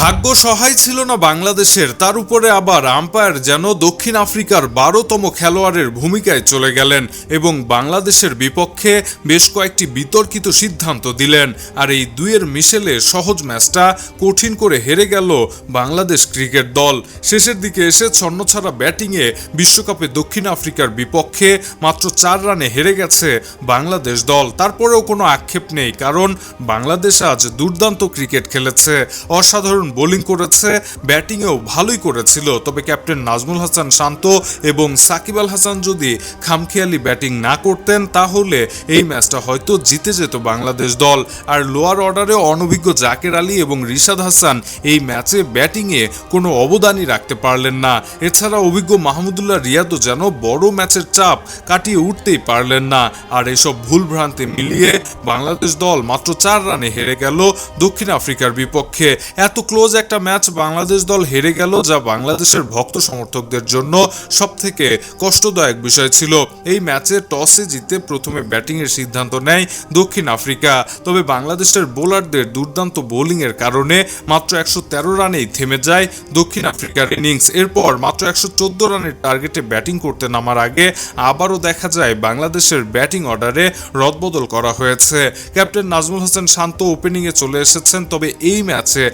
ভাগ্য সহায় ছিল না বাংলাদেশের, তার উপরে আবার আম্পায়ার যেন দক্ষিণ আফ্রিকার বারোতম খেলোয়াড়ের ভূমিকায় চলে গেলেন এবং বাংলাদেশের বিপক্ষে বেশ কয়েকটি বিতর্কিত সিদ্ধান্ত দিলেন। আর এই দুইয়ের মিশেলে সহজ ম্যাচটা কঠিন করে হেরে গেল বাংলাদেশ ক্রিকেট দল। শেষের দিকে এসে ছন্নছাড়া ব্যাটিংয়ে বিশ্বকাপে দক্ষিণ আফ্রিকার বিপক্ষে মাত্র চার রানে হেরে গেছে বাংলাদেশ দল। তারপরেও কোনো আক্ষেপ নেই, কারণ বাংলাদেশ আজ দুর্দান্ত ক্রিকেট খেলেছে। অসাধারণ বোলিং করেছে, ব্যাটিংয়েও ভালোই করেছিল। তবে ক্যাপ্টেন নাজমুল হাসান শান্ত এবং সাকিব আল হাসান যদি খামখেয়ালি ব্যাটিং না করতেন, তাহলে এই ম্যাচটা হয়তো জিতে যেত বাংলাদেশ দল। আর লোয়ার অর্ডারে অনভিজ্ঞ জাকের আলী এবং রিশাদ হাসান এই ম্যাচে ব্যাটিংয়ে কোনো অবদানই রাখতে পারলেন না। এছাড়া অভিজ্ঞ মাহমুদুল্লাহ রিয়াদও যেন বড় ম্যাচের চাপ কাটিয়ে উঠতেই পারলেন না। আর এসব ভুলভ্রান্তি মিলিয়ে বাংলাদেশ দল মাত্র চার রানে হেরে গেল দক্ষিণ আফ্রিকার বিপক্ষে। এত ক্লোজ একটা ম্যাচ বাংলাদেশ দল হেরে গেল, যা বাংলাদেশের ভক্ত সমর্থকদের জন্য সব থেকে কষ্টদায়ক বিষয় ছিল। এই ম্যাচে টসে জিতে প্রথমে ব্যাটিংয়ের সিদ্ধান্ত নেয় দক্ষিণ আফ্রিকা। তবে বাংলাদেশের বোলারদের দুর্দান্ত বোলিংয়ের কারণে মাত্র একশো তেরো রানেই থেমে যায় দক্ষিণ আফ্রিকার ইনিংস। এরপর মাত্র একশো চোদ্দ রানের টার্গেটে ব্যাটিং করতে নামার আগে আবারও দেখা যায় বাংলাদেশের ব্যাটিং অর্ডারে রদবদল করা হয়েছে। ক্যাপ্টেন নাজমুল হোসেন শান্ত ওপেনিংয়ে চলে এসেছেন, তবে এই ম্যাচে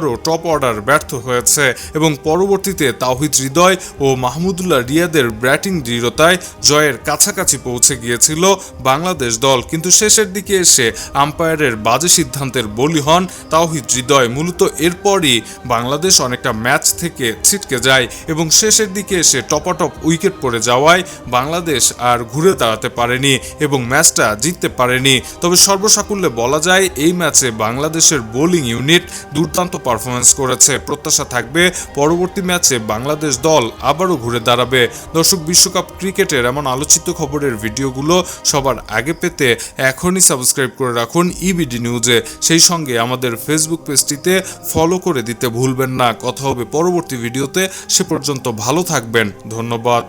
আবারও টপ অর্ডার ব্যর্থ হয়েছে এবং পরবর্তীতে তাওহিদ হৃদয় ও মাহমুদুল্লাহ রিয়াদের ব্যাটিং দৃঢ়তায় জয়ের কাছাকাছি পৌঁছে গিয়েছিল বাংলাদেশ দল। কিন্তু শেষের দিকে এসে আম্পায়ারের বাজে সিদ্ধান্তের বলি হন তাওহিদ হৃদয়। মূলত এরপরই বাংলাদেশ অনেকটা ম্যাচ থেকে ছিটকে যায় এবং শেষের দিকে এসে টপাটপ উইকেট পড়ে যাওয়ায় বাংলাদেশ আর ঘুরে দাঁড়াতে পারেনি এবং ম্যাচটা জিততে পারেনি। তবে সর্বসাকুল্যে বলা যায়, এই ম্যাচে বাংলাদেশের বোলিং ইউনিট দুর্দান্ত পারফরমেন্স করেছে। প্রত্যাশা থাকবে পরবর্তী ম্যাচে বাংলাদেশ দল আবারও ঘুরে দাঁড়াবে। দর্শক, বিশ্বকাপ ক্রিকেটের এমন আলোচিত খবরের ভিডিওগুলো সবার আগে পেতে এখনই সাবস্ক্রাইব করে রাখুন ইবিডি নিউজে সেই সঙ্গে আমাদের ফেসবুক পেজটিতে ফলো করে দিতে ভুলবেন না। কথা হবে পরবর্তী ভিডিওতে। সে পর্যন্ত ভালো থাকবেন। ধন্যবাদ।